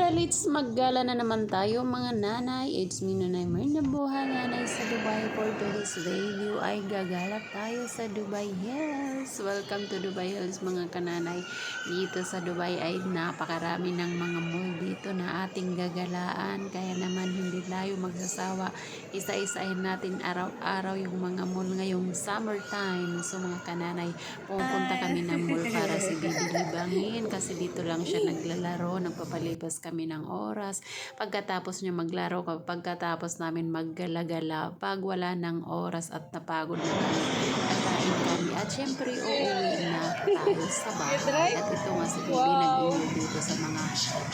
Tara, let's maggala na naman tayo mga nanay. It's me Nanay Mirna Buhay, nanay sa Dubai. For today's video ay gagala tayo sa Dubai Hills. Welcome to Dubai Hills mga kananay. Dito sa Dubai ay napakarami ng mga mall dito na ating gagalaan. Kaya naman hindi tayo magsasawa. Isa-isahin natin araw-araw yung mga mall ngayong summertime. So mga kananay, pupunta kami ng mall para si Bibi libangin kasi dito lang siya naglalaro, nagpapalipas kami ng oras. Pagkatapos niya maglaro, pagkatapos namin maggala-gala, pag wala ng oras at napagod na kami, kakain kami. At syempre, uuwi na tayo sa bahay. At ito nga si Bibi nag-iwi dito sa mga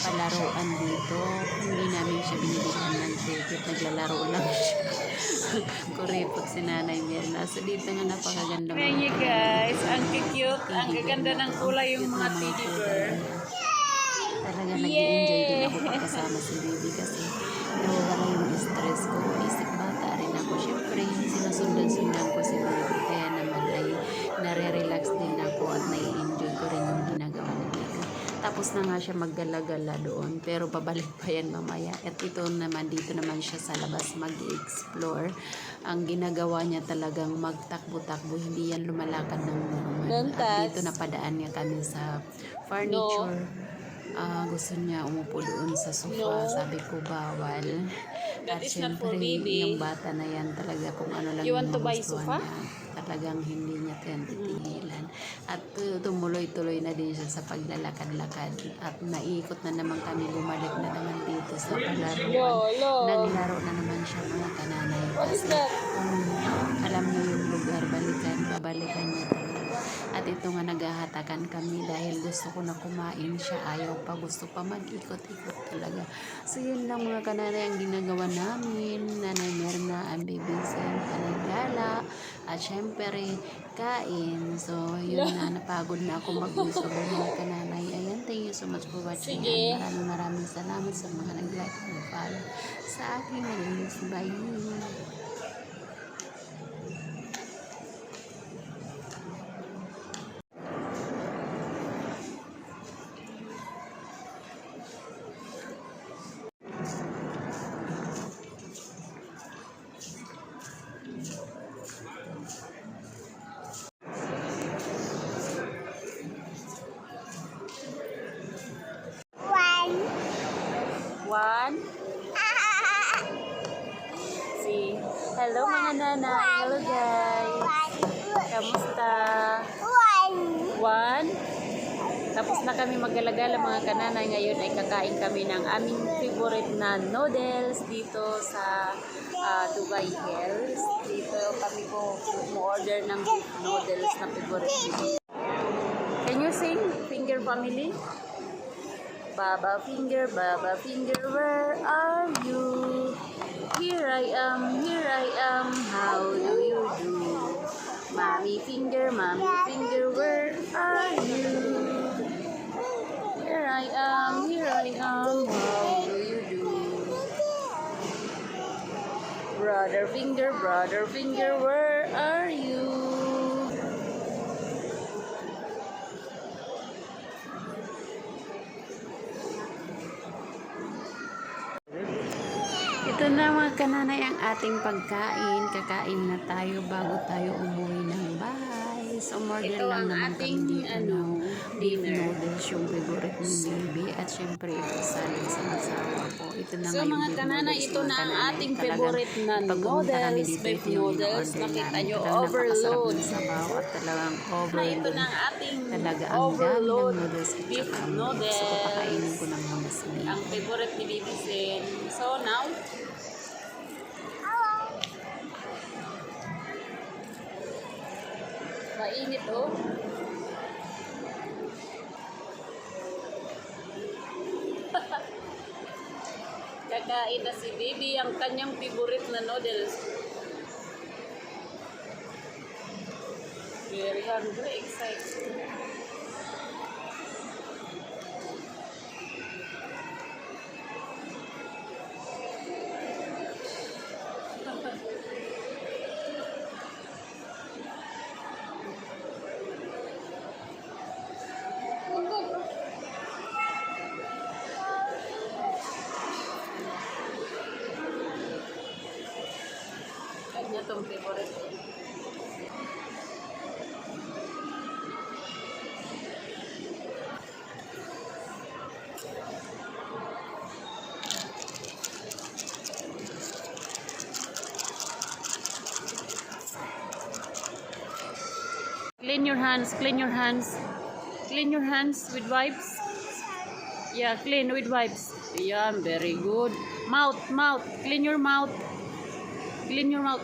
palaruan dito. Hindi namin siya binibigyan ng ticket, naglalaro lang siya. Kuripot si Nanay Mirna. So dito nga napakaganda Tingnan niyo guys, ang cute, ang gaganda ng kulay yung mga teddy bear. Talaga nag-enjoy din ako pagkasama si baby kasi nawawala yung stress ko. Isip bata rin ako. Siyempre, sinusundan-sundan ko si baby. Kaya naman ay nare-relax din ako at nai-enjoy ko rin yung ginagawa ni baby. Tapos na nga siya maggala-gala doon. Pero babalik pa yan mamaya. At ito naman, dito naman siya sa labas mag-explore. Ang ginagawa niya talagang magtakbo-takbo. Hindi yan lumalakad ng normal. At dito napadaan niya kami sa furniture. Ah, gusto niya umupo doon sa sofa. No. Sabi ko, bawal. At That is not for syempre, baby. yung bata na yan talaga kung ano lang You want to buy sofa? niya. Talagang hindi niya yan titigilan. At tu- tumuloy-tuloy na din siya sa paglalakad-lakad. At naikot na naman kami, bumalik na naman dito sa palaruan. Lolo. Naglaro na naman siya mga kananay. What is that? kung alam niyo yung lugar, balikan, babalikan niya talaga. At ito nga naghahatakan kami dahil gusto ko na kumain siya. Ayaw pa, gusto pa mag-ikot-ikot talaga. So yun lang mga kananay ang ginagawa namin. Nanay Merna, ang baby Zen, Gala. At syempre, kain. So yun na, napagod na ako mag-uso mga kananay. Ayan, thank you so much for watching. Sige. Maraming maraming salamat sa mga nag-like and follow sa aking nag-news. Bye! Hello mga nanay. Hello guys. Kamusta? One. Tapos na kami maggalagala mga kananay. Ngayon ay kakain kami ng aming favorite na noodles dito sa ah, Dubai Hills. Dito kami po order ng noodles na favorite nito. Can you sing Finger Family? Baba finger, Baba finger, where are you? Here I am, here I am, how do you do? Mommy finger, mommy finger, where are you? Here I am, here I am, how do you do? Brother finger, brother finger, where are you? Ito na mga kananay ang ating pagkain. Kakain na tayo bago tayo umuwi ng bahay. So, order Ito lang ang naman ating, kami dito ano, ng beef noodles, yung favorite ni baby. At syempre, ito salad sa asawa ko. Ito na So mga kananay, ito na ang ating favorite na noodles, beef noodles. Nakita nyo, overload. ng sabaw at talagang Na ito overload. na ang ating Talaga ang ng overload noodles at beef noodles. gusto ko pakainin ko ng mga sweet. Ang favorite ni Baby Zen. So now, mainit oh. Kakain na si Baby ang kanyang favorite na noodles. Very hungry, excited. Clean your hands, clean your hands. Clean your hands with wipes. Yeah, clean with wipes. Yeah, very good. Mouth, mouth. Clean your mouth. Clean your mouth.